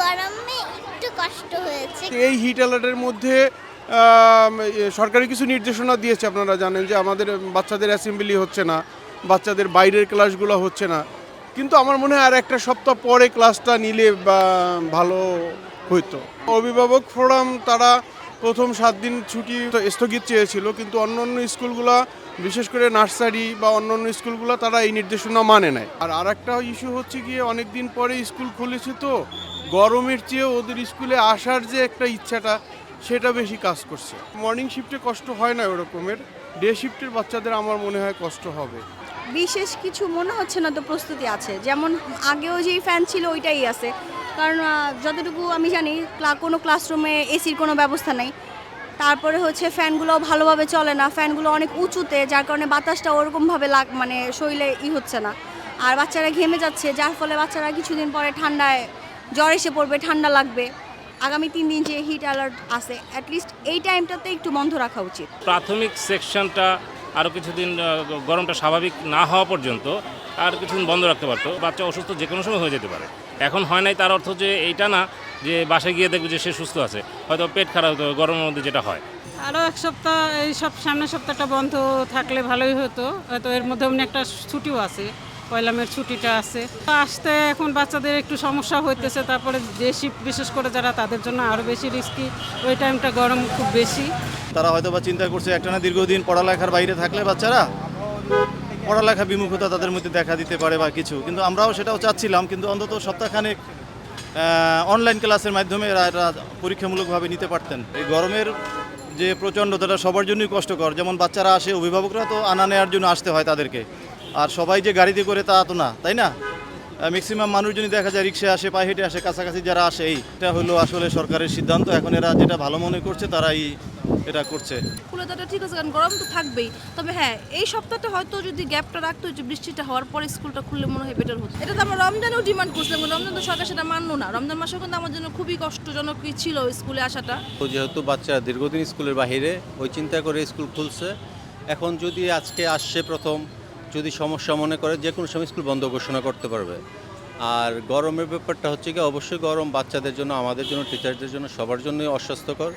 গরমে একটু কষ্ট হয়েছে। এই হিট অ্যালার্টের মধ্যে সরকারি কিছু নির্দেশনা দিয়েছে আপনারা জানেন যে আমাদের বাচ্চাদের অ্যাসেম্বলি হচ্ছে না, বাচ্চাদের বাইরের ক্লাসগুলো হচ্ছে না। কিন্তু আমার মনে হয় আর একটা সপ্তাহ পরে ক্লাসটা নিলে ভালো হইতো। অভিভাবক ফোরাম তারা প্রথম সাত দিন ছুটি স্থগিত চেয়েছিল, কিন্তু অন্য অন্য স্কুলগুলো, বিশেষ করে নার্সারি বা অন্য অন্য স্কুলগুলো, তারা এই নির্দেশনা মানে নেয় আর আরেকটা ইস্যু হচ্ছে গিয়ে অনেক দিন পরে স্কুল খুলেছে তো, গরমের চেয়ে ওদের স্কুলে আসার যে একটা ইচ্ছাটা, সেটা বেশি কাজ করছে। মর্নিং শিফটে কষ্ট হয় না ওরকমের, ডে শিফটের বাচ্চাদের আমার মনে হয় কষ্ট হবে। বিশেষ কিছু মনে হচ্ছে না তো প্রস্তুতি আছে। যেমন আগেও যেই ফ্যান ছিল, ওইটাই আছে। কারণ যতটুকু আমি জানি কোনো ক্লাসরুমে এসির কোনো ব্যবস্থা নেই। তারপরে হচ্ছে ফ্যানগুলো ভালোভাবে চলে না। ফ্যানগুলো অনেক উঁচুতে, যার কারণে বাতাসটা ওরকমভাবে লাগ মানে শরীরে ই হচ্ছে না। আর বাচ্চারা ঘেমে যাচ্ছে, যার ফলে বাচ্চারা কিছুদিন পরে ঠান্ডায় জ্বর এসে পড়বে, ঠান্ডা লাগবে। আগামী তিন দিন যে হিট অ্যালার্ট আছে অ্যাটলিস্ট এই টাইমটাতে একটু বন্ধ রাখা উচিত। প্রাথমিক সেকশনটা আরও কিছুদিন গরমটা স্বাভাবিক না হওয়া পর্যন্ত আর কিছুদিন বন্ধ রাখতে পারতো। বাচ্চা অসুস্থ যে কোনো সময় হয়ে যেতে পারে। এখন হয় নাই তার অর্থ যে এইটা না যে বাসায় গিয়ে দেখবে যে সে সুস্থ আছে। হয়তো পেট খারাপ হতো গরমের মধ্যে যেটা হয়। আরও এক সপ্তাহ এই সব সামনের সপ্তাহটা বন্ধ থাকলে ভালোই হতো। হয়তো এর মধ্যে অমনি একটা ছুটিও আছে পয়লা মের ছুটিটা আছে। তো আসতে এখন বাচ্চাদের একটু সমস্যা হইতেছে তারপরে যে শিফট বিশেষ করে যারা তাদের জন্য আরও বেশি রিস্কি ওই টাইমটা গরম খুব বেশি। তারা হয়তো বা চিন্তা করছে একটা না দীর্ঘদিন পড়ালেখার বাইরে থাকলে বাচ্চারা পড়ালেখা বিমুখতা তাদের মধ্যে দেখা দিতে পারে বা কিছু। কিন্তু আমরাও সেটাও চাচ্ছিলাম, কিন্তু অন্তত সপ্তাহখানেক অনলাইন ক্লাসের মাধ্যমে এরা এটা পরীক্ষামূলকভাবে নিতে পারতেন। এই গরমের যে প্রচণ্ডতাটা সবার জন্যই কষ্টকর। যেমন বাচ্চারা আসে, অভিভাবকরা তো আনা নেওয়ার জন্য আসতে হয় তাদেরকে। আর সবাই যে গাড়িতে করে তা তো না, তাই না? ম্যাক্সিমাম মানুষজনই দেখা যায় রিক্সা আসে, পায়ে হেঁটে আসে, কাছাকাছি যারা আসে এইটা হলো আসলে সরকারের সিদ্ধান্ত। এখন এরা যেটা ভালো মনে করছে, তারাই এটা করছে। খুলে দেওয়াটা ঠিক আছে কারণ গরম তো থাকবেই। তবে হ্যাঁ এই সপ্তাহটা হয়তো যদি গ্যাপটা রাখতো যে বৃষ্টিটা হওয়ার পরে স্কুলটা খুললে মনে হয় বেটার হতো। এটা তো আমরা রমজানেও ডিমান্ড করছিলাম রমজান তো সরকার সেটা মানলো না। রমজান মাসেও কিন্তু আমার জন্য খুবই কষ্টজনক ছিল স্কুলে আসাটা। তো যেহেতু বাচ্চারা দীর্ঘদিন স্কুলের বাইরে ওই চিন্তা করে স্কুল খুলছে। এখন যদি আজকে আসছে প্রথম যদি সমস্যা মনে করে যে কোনো সময় স্কুল বন্ধ ঘোষণা করতে পারবে। আর গরমের ব্যাপারটা হচ্ছে কি অবশ্যই গরম বাচ্চাদের জন্য আমাদের জন্য টিচারদের জন্য সবার জন্যই অস্বাস্থ্যকর।